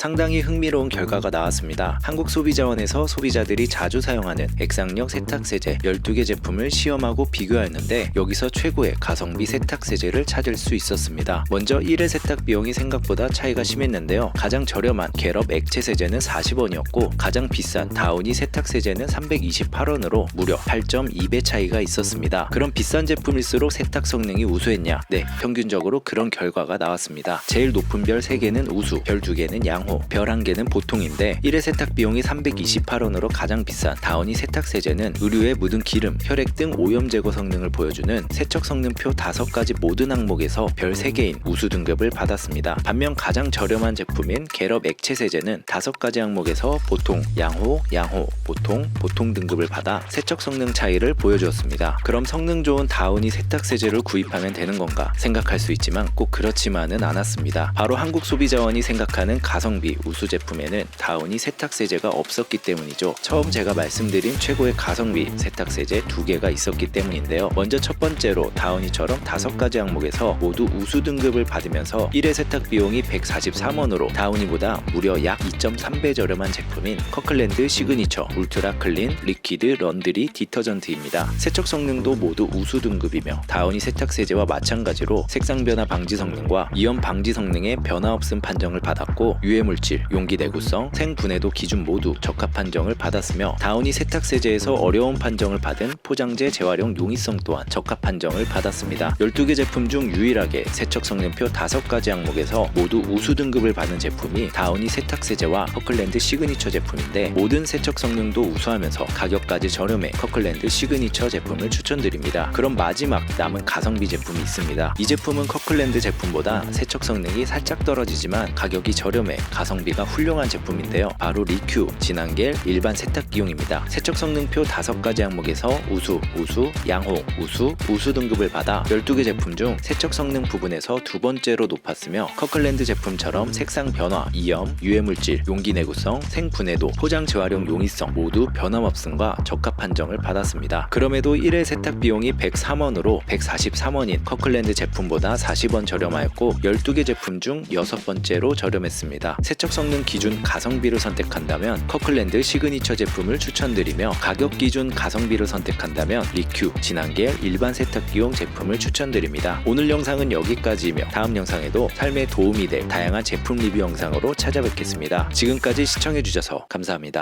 상당히 흥미로운 결과가 나왔습니다. 한국소비자원에서 소비자들이 자주 사용하는 액상력 세탁세제 12개 제품을 시험하고 비교하였는데 여기서 최고의 가성비 세탁세제를 찾을 수 있었습니다. 먼저 1회 세탁 비용이 생각보다 차이가 심했는데요. 가장 저렴한 갤럽 액체 세제는 40원이었고 가장 비싼 다우니 세탁 세제는 328원으로 무려 8.2배 차이가 있었습니다. 그럼 비싼 제품일수록 세탁 성능이 우수했냐? 네, 평균적으로 그런 결과가 나왔습니다. 제일 높은 별 3개는 우수, 별 2개는 양호, 별 1개는 보통인데 1회 세탁 비용이 328원으로 가장 비싼 다우니 세탁 세제는 의류에 묻은 기름, 혈액 등 오염 제거 성능을 보여주는 세척 성능표 5가지 모든 항목에서 별 3개인 우수 등급을 받았습니다. 반면 가장 저렴한 제품인 갤럽 액체 세제는 5가지 항목에서 보통, 양호, 양호, 보통, 보통 등급을 받아 세척 성능 차이를 보여주었습니다. 그럼 성능 좋은 다우니 세탁 세제를 구입하면 되는 건가 생각할 수 있지만 꼭 그렇지만은 않았습니다. 바로 한국 소비자원이 생각하는 가성비 우수 제품에는 다우니 세탁 세제가 없었기 때문이죠. 처음 제가 말씀드린 최고의 가성비 세탁 세제 두 개가 있었기 때문인데요. 먼저 첫 번째로 다우니처럼 다섯 가지 항목에서 모두 우수 등급을 받으면서 1회 세탁 비용이 143원으로 다우니보다 무려 약 2.3배 저렴한 제품인 커클랜드 시그니처 울트라 클린 리퀴드 런드리 디터전트입니다. 세척 성능도 모두 우수 등급이며 다우니 세탁 세제와 마찬가지로 색상 변화 방지 성능과 이염 방지 성능에 변화 없음 판정을 받았고 유해 물 질, 용기 내구성, 생분해도 기준 모두 적합 판정을 받았으며 다우니 세탁 세제에서 어려운 판정을 받은 포장재 재활용 용이성 또한 적합 판정을 받았습니다. 12개 제품 중 유일하게 세척 성능표 5가지 항목에서 모두 우수 등급을 받은 제품이 다우니 세탁 세제와 커클랜드 시그니처 제품인데 모든 세척 성능도 우수하면서 가격까지 저렴해 커클랜드 시그니처 제품을 추천드립니다. 그럼 마지막 남은 가성비 제품이 있습니다. 이 제품은 커클랜드 제품보다 세척 성능이 살짝 떨어지지만 가격이 저렴해 가성비가 훌륭한 제품인데요. 바로 리큐 진한겔 일반 세탁기용입니다. 세척 성능표 5가지 항목에서 우수, 우수, 양호, 우수, 우수 등급을 받아 12개 제품 중 세척 성능 부분에서 두 번째로 높았으며 커클랜드 제품처럼 색상 변화, 이염, 유해 물질, 용기 내구성, 생분해도, 포장 재활용 용이성 모두 변함없음과 적합 판정을 받았습니다. 그럼에도 1회 세탁 비용이 103원으로 143원인 커클랜드 제품보다 40원 저렴하였고 12개 제품 중 여섯 번째로 저렴했습니다. 세척 성능 기준 가성비를 선택한다면 커클랜드 시그니처 제품을 추천드리며 가격 기준 가성비를 선택한다면 리큐, 진한계 일반 세탁기용 제품을 추천드립니다. 오늘 영상은 여기까지이며 다음 영상에도 삶에 도움이 될 다양한 제품 리뷰 영상으로 찾아뵙겠습니다. 지금까지 시청해주셔서 감사합니다.